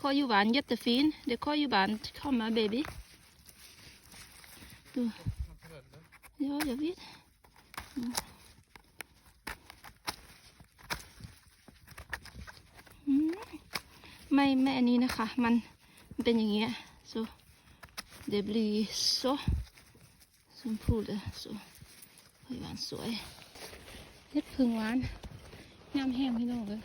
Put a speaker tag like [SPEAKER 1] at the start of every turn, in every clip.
[SPEAKER 1] call you barn jättefin. Det call you barn. Komma baby. Du. Ja, jag vet. Mm. Mm. ไม่ไม่อันนี้นะคะ มันมันเป็นอย่างเงี้ย so det blir så som puder så เฮ้ยหวานสวยเฮ็ดพึ่งหวานงามแห้งพี่น้องเลย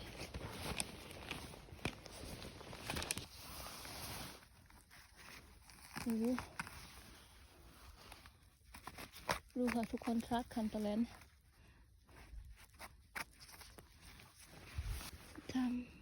[SPEAKER 1] ดูค่ะทุกคนทรัคคันตะเลนทำ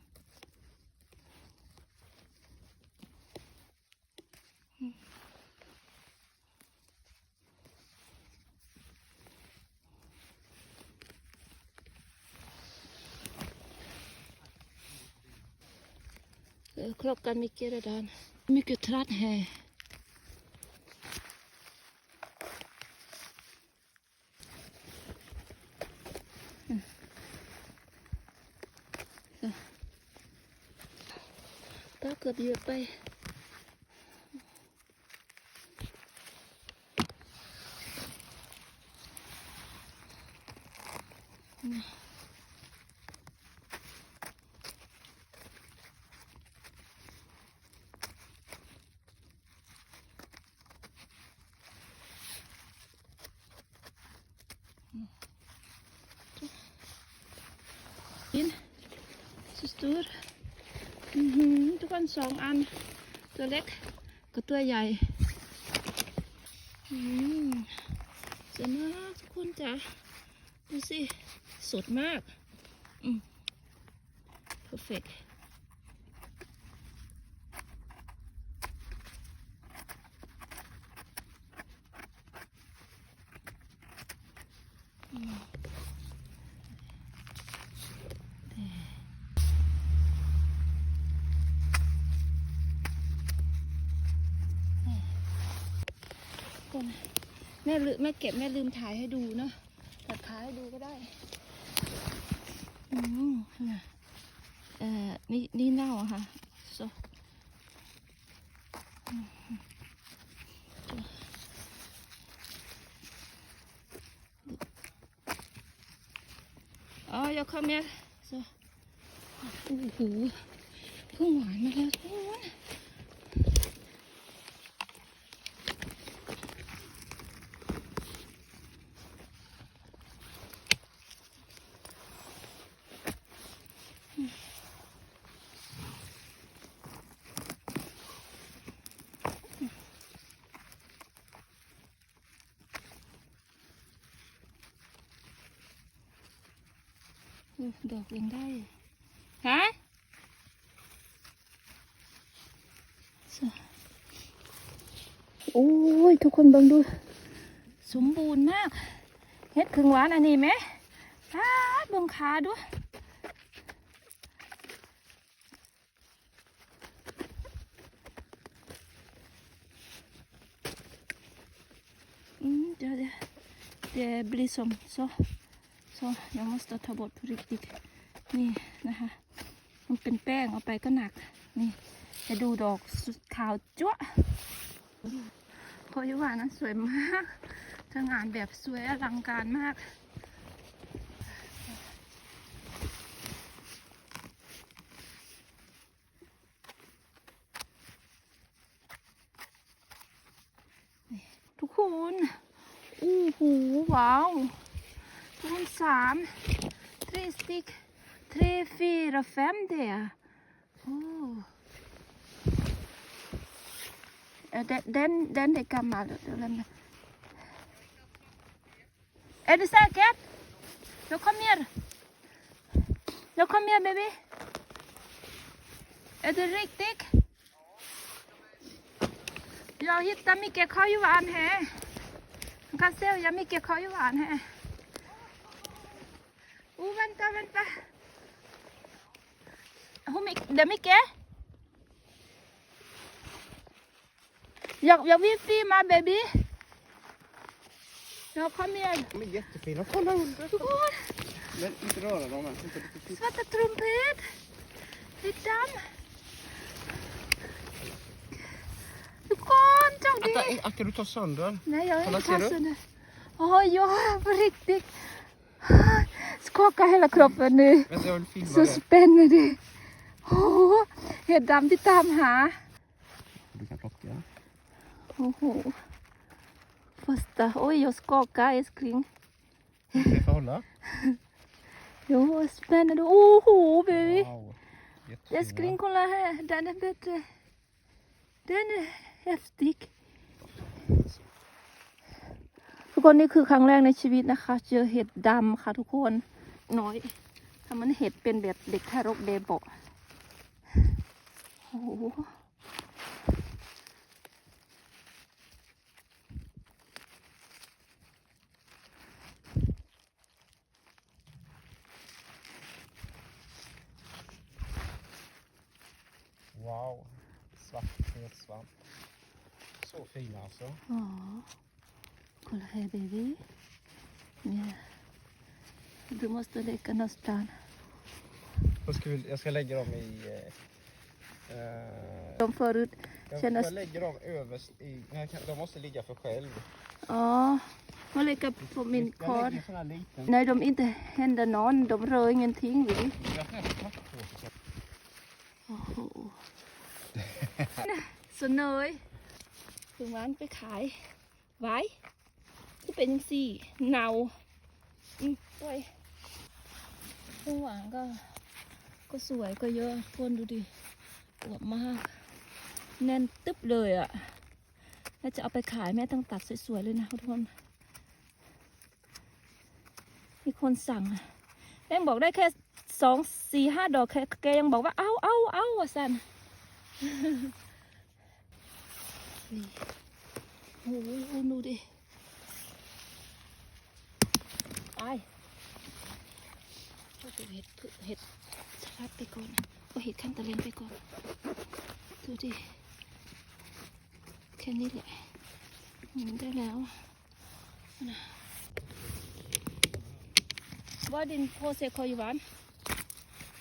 [SPEAKER 1] ครบกันมีเกระดานมีกระทรัดแห่ Så. ตาเกือบเยอะไป In. Så stor. Mhm, ทุกคน สองอัน ตัวเล็กกับตัวใหญ่อืมสวยมากทุกคนจ้ะดูสิ สดมาก อืม perfect คนแม่ลืมแม่เก็บแม่ลืมถ่ายให้ดูเนาะตัดขาให้ดูก็ได้อืมน่ะเอ่อนี่นี่เน่าอะค่ะ so อืมอ๋อย่าเข้าแม่ so โอ้โหเพิ่งหวานมาแล้วทุกคน ดอกยังได้ฮะสะโอ้ย ทุกคนเบังดู สมบูรณ์มากเฮ็ดพึ่งหวานอันนี้ไหมฟาดเบังขาดู Mm, det, det, det blir som så. Så jag måste ta bort på riktigt. นี่นะคะ มันเป็นแป้งเอาไปก็หนัก นี่จะดูดอกสุดขาวจั๊วะพอยุวานั้นสวยมากทางานแบบสวยอลังการมากทุกคนอู้หูว้าว ทุกคนสาม tre styck, tre, fyra, fem det. Oh. Ja, Den, den, den är gammal. Den. Är du säker? Jag kom ner. Jag kom ner baby. Är det riktigt? Jag hittar mycket kajuvan här. Man kan sälja mycket kajuvan här. vänta, vänta. Hur mycket? Det är mycket? Jag, jag vill filma baby. Ja, kom igen.
[SPEAKER 2] De är jättefina. Kolla under. Men inte röra dem än.
[SPEAKER 1] Svarta trumpet. Fittan.
[SPEAKER 2] Du kan, Tommy. Akta, akta du tar sönder.
[SPEAKER 1] Nej, jag
[SPEAKER 2] har
[SPEAKER 1] inte
[SPEAKER 2] tagit sönder.
[SPEAKER 1] Oj, oh, ja, på riktigt. Skakar hela kroppen nu.
[SPEAKER 2] Vänta jag vill filma
[SPEAKER 1] สุด
[SPEAKER 2] det.
[SPEAKER 1] สเปนเลยดิโอ้โหเห็ดดำที่ตามหา
[SPEAKER 2] Du kan plocka.
[SPEAKER 1] โอ้โห första oj jag skakar älskling
[SPEAKER 2] Ska jag få hålla?
[SPEAKER 1] jo spännande oh baby
[SPEAKER 2] Wow.
[SPEAKER 1] älskling kolla här den är bättre den är häftig ทุกคนนี่คือครั้งแรกในชีวิตนะคะ เจอเห็ดดำค่ะทุกคน น้อยถ้ามันเห็ดเป็นแบบเด็กทารกเบเบาะโอ้โห
[SPEAKER 2] Wow. Svart svamp. Så fina alltså.
[SPEAKER 1] Ja. Kolla här baby. Ja. Du måste lägga någonstans.
[SPEAKER 2] Då ska vi, jag ska lägga dem i... Eh, eh,
[SPEAKER 1] De förut.
[SPEAKER 2] jag,
[SPEAKER 1] Kännas-
[SPEAKER 2] jag lägger dem överst i... Nej, kan- de måste ligga för själv.
[SPEAKER 1] Ja. Man lägger på min
[SPEAKER 2] Jag
[SPEAKER 1] kar.
[SPEAKER 2] lägger en sån här liten...
[SPEAKER 1] Nej, de inte händer någon. De rör ingenting. Vi.
[SPEAKER 2] Jag har en pappåse så-
[SPEAKER 1] โอ้โหสนเนยถึงร้านไปขาย ไว้ที่เป็นยังสี่เนาอืม โอ้ยข้างหลังก็ ก็สวยก็เยอะคนดูดิอวบมาก แน่นตึ๊บเลยอะ่ะแล้วจะเอาไปขายแม่ต้องตัดสวยๆเลยนะทุกคนมีคนสั่งอะแม่บอกได้แค่สองสี่ห้าดอกแค่แกยังบอกว่า เอาเอาเอาอะสันนี่โอ้โหดูดิไอ เราดูเห็ดเห็ดสลัดไปก่อนเอาเห็ดขั้นตะเลนไปก่อน ดูดิ แค่นี้แหละอืมได้แล้วนะ Var din påse Johan?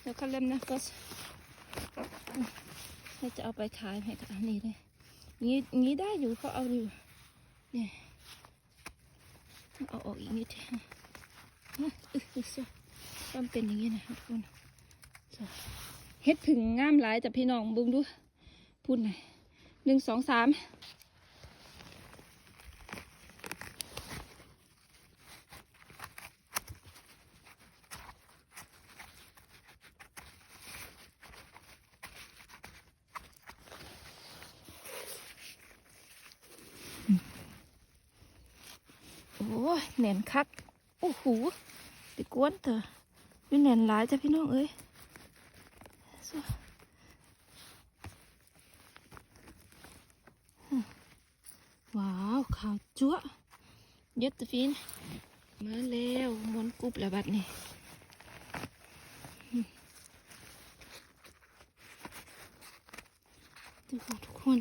[SPEAKER 1] Jag kan lämna först. เราจะเอาไปขายให้กับอันนี้เลยงี้งี้ได้อยู่เขาเอาอยู่เนี่ยเอาออกอีกนิดฮะอึ๊ะอึ๊ะ so มันเป็นอย่างนี้นะครับทุกคน so เฮ็ดผึ่งงามหลายแต่พี่น้องเบึงดูพูดหน่อยหนึ่งสองสามโอ้ยแหน่นคัก โอ้โหไปกวนเถอะ อยู่แหน่นหลายจ้ะพี่น้องเอ้ยว้าวขาวจั๊วเย็ดตะฟินมาแล้วมวนกรุบแล้วบัดนี้อืมดูค่ทุกคน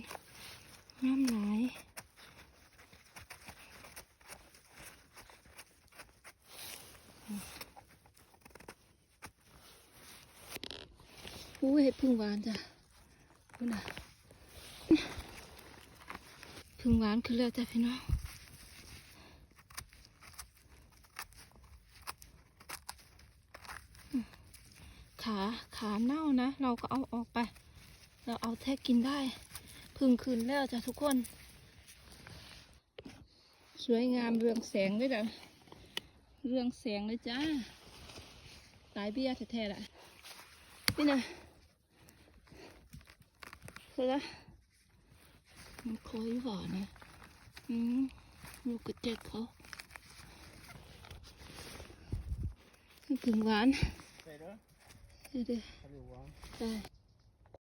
[SPEAKER 1] งามหล อู้เห็ดพึ่งหวานจ้ะดูนะพึ่งหวานขึ้นแล้วจ้ะพี่น้องขาขาเน่านะ เราก็เอาออกไป เราเอาแท้กินได้ พึ่งคืนแล้วจ้ะทุกคน สวยงามเรืองแสงด้วยจ้ะเรืองแสงเลยจ้า ตายเบี้ยแท้ๆแหละนี่นะ เสร็จแล้วมันคอยหวานนะอืมลูกกระเจ็ดเขาถึงหวาน
[SPEAKER 2] Säg du?
[SPEAKER 1] เดี๋ยว
[SPEAKER 2] Johan.
[SPEAKER 1] ๆได้